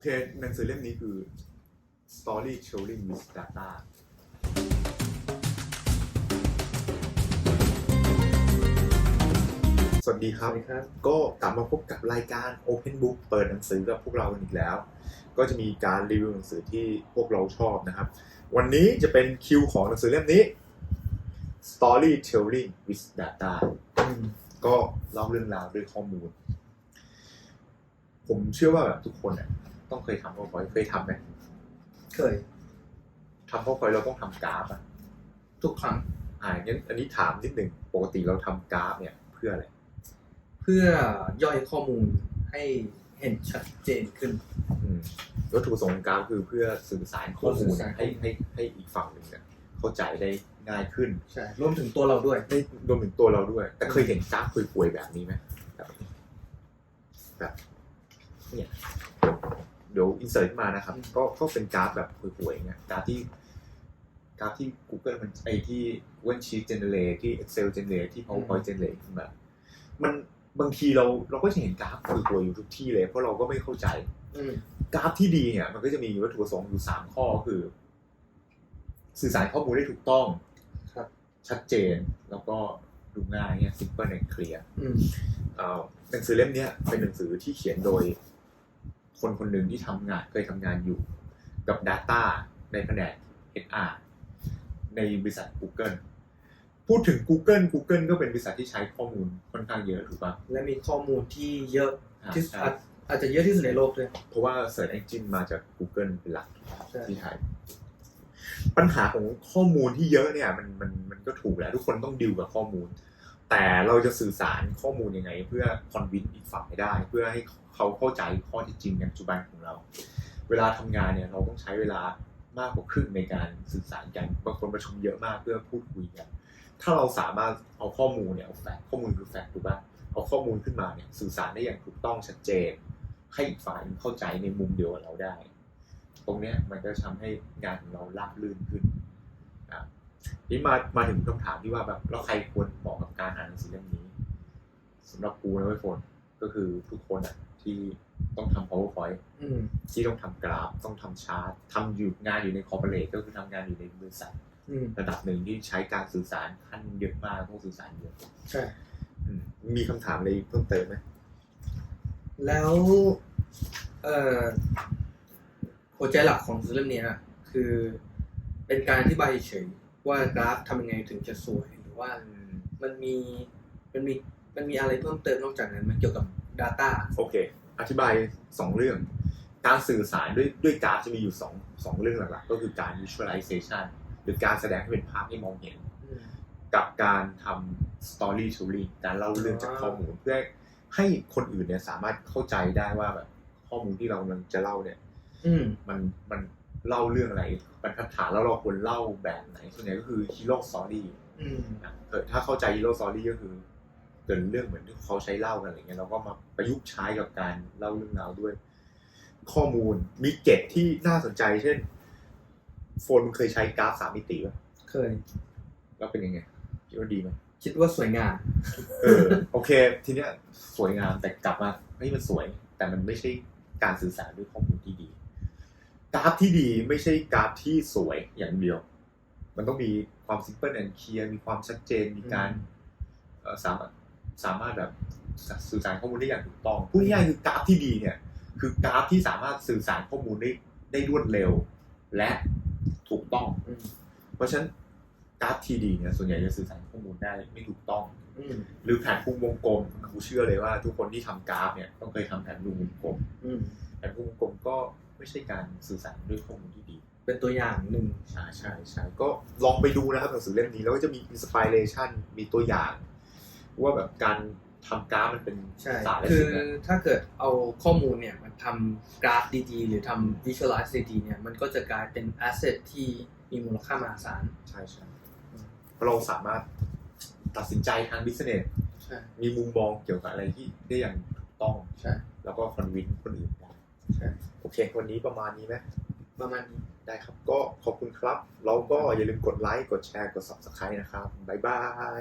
โอเคหนังสือเล่มนี้คือ Story Telling with Data สวัสดีครับสวัสดีครับ ก็กลับมาพบกับรายการ Open Book เปิดหนังสือกับพวกเรากันอีกแล้ว ก็จะมีการรีวิวหนังสือที่พวกเราชอบนะครับ วันนี้จะเป็นคิวของหนังสือเล่มนี้ Story Telling with Data ก็เล่าเรื่องราวด้วยข้อมูล ผมเชื่อว่าแบบทุกคนน่ะ ต้องเคยทำ PowerPoint เคยทำไหมเคยทำ PowerPoint เราต้องทำกราฟอะทุกครั้งอ่างั้นอันนี้ถามนิดหนึ่งปกติเราทำกราฟเนี่ยเพื่ออะไร เพื่อย่อยข้อมูลให้เห็นชัดเจนขึ้นอืมวัตถุประสงค์ของกราฟคือเพื่อสื่อสารข้อสื่มูลอสารให้ให้ให้อีกฝั่งหนึ่งเนี่ยเข้าใจได้ง่ายขึ้นใช่รวมถึงตัวเราด้วยได้รวมถึงตัวเราด้วย แต่เคยเห็นกราฟป่วยๆแบบนี้ไหมแบบแบบเนี่ย เดี๋ยวอินเสิร์ตมานะครับอืมก็ก็เป็นกราฟแบบป่วยๆเนี่ยกราฟที่กราฟที่ Google มันไอที่วันชีเจเนเรตที่ Excel เจเนเรตที่ PowerPoint เจเนเรตขึ้นมา มันบางทีเราเราก็จะเห็นกราฟป่วยๆอยู่ทุกที่เลย เพราะเราก็ไม่เข้าใจอืมกราฟที่ดีเนี่ย มันก็จะมีวัตถุประสงค์อยู่สามข้อคือ สื่อสารข้อมูลได้ถูกต้องครับชัดเจนแล้วก็ดูง่ายเนี่ย simple and clear อืมเอ่อหนังสือเล่มเนี้ยเป็นหนังสือที่เขียนโดย คนคนหนึ่งที่ทำงานเคยทำงานอยู่กับ Data ในแผนก HR ในบริษัท Google พูดถึง Google Google ก็เป็นบริษัทที่ใช้ข้อมูลค่อนข้างเยอะถูกปะและมีข้อมูลที่เยอะอ่าที่ใช่อาจอาจจะเยอะที่สุดในโลกด้วยเพราะว่า Search Engine มาจาก Google เป็นหลักใช่ที่ไทยปัญหาของข้อมูลที่เยอะเนี่ยมันมันมันก็ถูกแหละทุกคนต้องดิวกับข้อมูล แต่เราจะสื่อสารข้อมูลยังไง เพื่อคอนวินอีกฝั่งให้ได้ เพื่อให้เขาเข้าใจข้อที่จริงในปัจจุบันของเรา เวลาทำงานเนี่ยเราต้องใช้เวลามากกว่าครึ่งในการสื่อสารกันบางคนประชุมเยอะมากเพื่อพูดคุยกัน ถ้าเราสามารถเอาข้อมูลเนี่ยเอาแฟกข้อมูลคือแฟกต์ถูกป่ะเอาข้อมูลขึ้นมาเนี่ยสื่อสารได้อย่างถูกต้องชัดเจน ให้อีกฝ่ายเข้าใจในมุมเดียวกับเราได้ ตรงเนี้ยมันก็จะทำให้งานของเราราบรื่นขึ้นอะ นี่มามาถึงคำถามที่ว่าแบบแล้วใครควรเหมาะกับการอ่านหนังสือเล่มนี้สำหรับกูนะเว้ยโฟนก็คือทุกคนอะที่ต้องทำ powerpoint อืมที่ต้องทำกราฟ ต้องทำชาร์ตทำอยู่งานอยู่ในคอร์ปอเรทก็คือทำงานอยู่ในบริษัทอืมระดับหนึ่งที่ใช้การสื่อสารขั้นเยอะมากต้องสื่อสารเยอะใช่อืมมีคำถามอะไรเพิ่มเติมไหมแล้วเอ่อหัวใจหลักของเรื่องเนี้ยคือเป็นการอธิบายเฉยๆ ว่ากราฟทำยังไงถึงจะสวยหรือว่าอืมมันมีมันมีมันมีอะไรเพิ่มเติมนอกจากนั้นมันเกี่ยวกับ Data โอเค อธิบายสองเรื่อง การสื่อสารด้วยด้วยกราฟจะมีอยู่สองสองเรื่องหลักๆ ก็คือการ visualization หรือการแสดงให้เป็นภาพให้มองเห็นอืมกับการทำ storytelling การเล่าเรื่องจากข้อมูลเพื่อให้คนอื่นเนี่ยสามารถเข้าใจได้ว่าแบบข้อมูลที่เรากำลังจะเล่าเนี่ยอืมมันมัน เล่าเรื่องอะไรบรรทัดฐานแล้วเราควรเล่าแบบไหนส่วนใหญ่ก็คือ hero story อืมนะเกิดถ้าเข้าใจ hero story ก็คือเกิดเรื่องเหมือนที่เขาใช้เล่ากันอะไรเงี้ยเราก็มาประยุกต์ใช้กับการเล่าเรื่องราวด้วย ข้อมูลมีเกตที่น่าสนใจ เช่นโฟนมึงเคยใช้กราฟสามมิติป่ะเคย แล้วเป็นยังไงคิดว่าดีไหมคิดว่าสวยงามเออโอเค ทีเนี้ยสวยงามแต่กลับมาเฮ้ยมันสวย แต่มันไม่ใช่การสื่อสารด้วยข้อมูลที่ดี กราฟที่ดีไม่ใช่กราฟที่สวยอย่างเดียว มันต้องมีความ simple and clear มีความชัดเจนมีการเอ่อสามารถสามารถแบบสื่อสารข้อมูลได้อย่างถูกต้องพูดง่ายๆคือกราฟที่ดีเนี่ย คือกราฟที่สามารถสื่อสารข้อมูลได้ได้รวดเร็ว และถูกต้องอืมเพราะฉะนั้นกราฟที่ดีเนี่ยส่วนใหญ่จะสื่อสารข้อมูลได้ไม่ถูกต้องอืมหรือแผนภูมิวงกลมกูเชื่อเลยว่า ทุกคนที่ทำกราฟเนี่ยต้องเคยทำแผนภูมิวงกลมอืมแผนภูมิวงกลมก็ ไม่ใช่การสื่อสารด้วยข้อมูลที่ดี เป็นตัวอย่างหนึ่งใช่ใช่ใช่ก็ลองไปดูนะครับหนังสือเล่มนี้แล้วก็จะมีอินสปิเรชันมีตัวอย่าง ว่าแบบการทำกราฟมันเป็นใช่ศาสตร์และคืศิอลป์นะถ้าเกิดเอาข้อมูลเนี่ยมันทำกราฟดีๆ หรือทำ visualize ดีๆเนี่ยมันก็จะกลายเป็น asset ที่มีมูลค่ามหาศาลใช่ใช่เพราะเราสามารถตัดสินใจทางบิสเนสใช่มีมุมมองเกี่ยวกับอะไรที่ได้อย่างถูกต้อง ใช่ แล้วก็คอนวินคนอื่นได้ ใช่โอ เค วันนี้ประมาณนี้ไหมประมาณนี้ได้ครับ ก็ขอบคุณครับ แล้วก็อย่าลืมกดไลค์ กดแชร์ กด subscribe นะครับ บ๊ายบาย